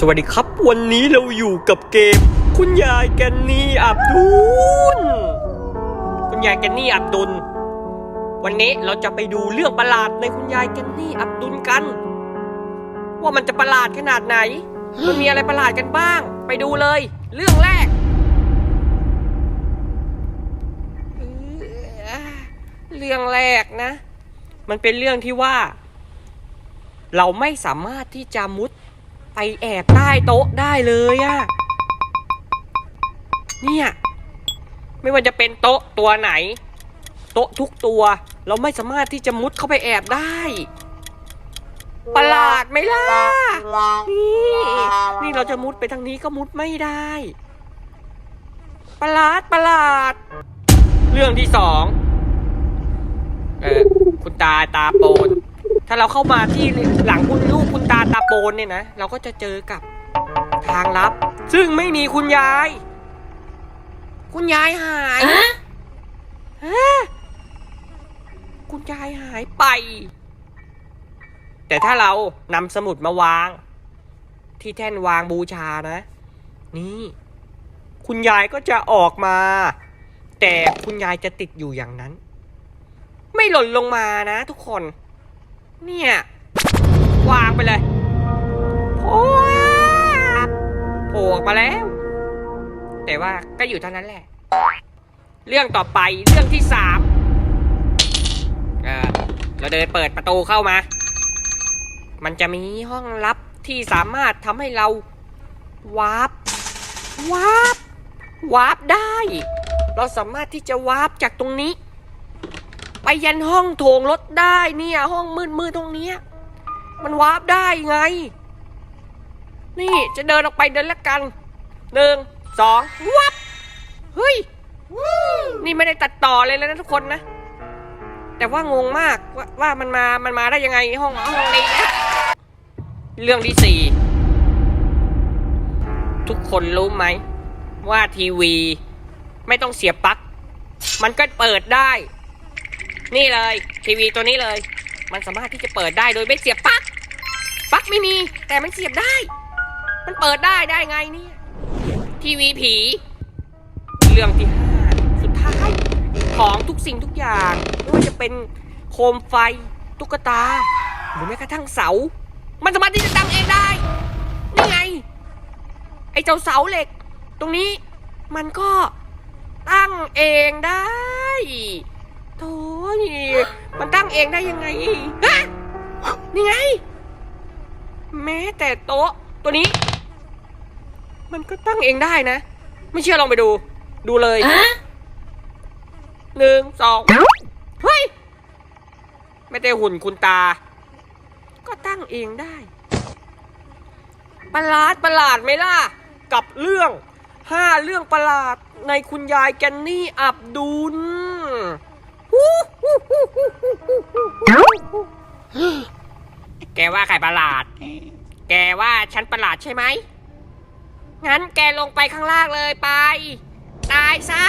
สวัสดีครับ วันนี้เราอยู่กับเกม คุณยายแกนนี่อับดุลคุณยายแกนนี่อับดุล วันนี้เราจะไปดูเรื่องประหลาดในคุณยายแกนนี่อับดุลกัน ว่ามันจะประหลาดขนาดไหน มันมีอะไรประหลาดกันบ้าง ไปดูเลย เรื่องแรกเรื่องแรกนะ มันเป็นเรื่องที่ว่า เราไม่สามารถที่จะมุด ไปแอบใต้โต๊ะได้เลยอะเนี่ย ไม่ว่าจะเป็นโต๊ะตัวไหน โต๊ะทุกตัว เราไม่สามารถที่จะมุดเข้าไปแอบได้ ประหลาดไหมล่ะ นี่นี่เราจะมุดไปทางนี้ก็มุดไม่ได้ ประหลาดประหลาด เรื่องที่สองเออคุณตาตาโปนถ้าเราเข้ามาที่หลังคุณลูก ตาตาโปนเนี่ยนะ เราก็จะเจอกับทางลับ ซึ่งไม่มีคุณยาย คุณยายหายฮะคุณยายหายไป แต่ถ้าเรานำสมุดมาวาง ที่แท่นวางบูชานะ นี่ คุณยายก็จะออกมา แต่คุณยายจะติดอยู่อย่างนั้น ไม่หล่นลงมานะทุกคน เนี่ย วางไปเลย มาแล้ว แต่ว่าก็อยู่เท่านั้นแหละ เรื่องต่อไปเรื่องที่สามเราเดินเปิดประตูเข้ามา มันจะมีห้องลับที่สามารถทำให้เราวาร์ปวาร์ปวาร์ปได้ เราสามารถที่จะวาร์ปจากตรงนี้ ไปยันห้องโถงรถได้เนี่ย ห้องมืดมืดตรงนี้ มันวาร์ปได้ไง นี่จะเดินออกไปเดินละกันหนึ่งสองวับเฮ้ยนี่ไม่ได้ตัดต่อเลยแล้วนะทุกคนนะ แต่ว่างงมากว่าว่ามันมามันมาได้ยังไงห้องห้องนี้นะเรื่องที่สี่ทุกคนรู้ไหม ว่าทีวีไม่ต้องเสียบปลั๊กมันก็เปิดได้ นี่เลย ทีวีตัวนี้เลย มันสามารถที่จะเปิดได้โดยไม่เสียบปลั๊กปลั๊กไม่มี แต่มันเสียบได้ มันเปิดได้ได้ไงเนี่ยทีวีผี เรื่องที่ห้าสุดท้ายของทุกสิ่งทุกอย่างไม่ว่าจะเป็นโคมไฟตุ๊กตา หรือแม้กระทั่งเสา มันสามารถที่จะตั้งเองได้ นี่ไง ไอ้เจ้าเสาเหล็ก ตรงนี้มันก็ตั้งเองได้โถ่ยมันตั้งเองได้ยังไงฮะนี่ไง แม้แต่โต๊ะตัวนี้ มันก็ตั้งเองได้นะ ไม่เชื่อลองไปดู ดูเลยหนึ่งสองเฮ้ย ไม่ได้หุ่นคุณตา ก็ตั้งเองได้ ประหลาดประหลาดไหมล่ะ กับเรื่องห้าเรื่องประหลาดในคุณยายแกนนี่อับดุลแกว่าใครประหลาด แกว่าฉันประหลาดใช่ไหม งั้นแกลงไปข้างล่างเลยไป ตายซะ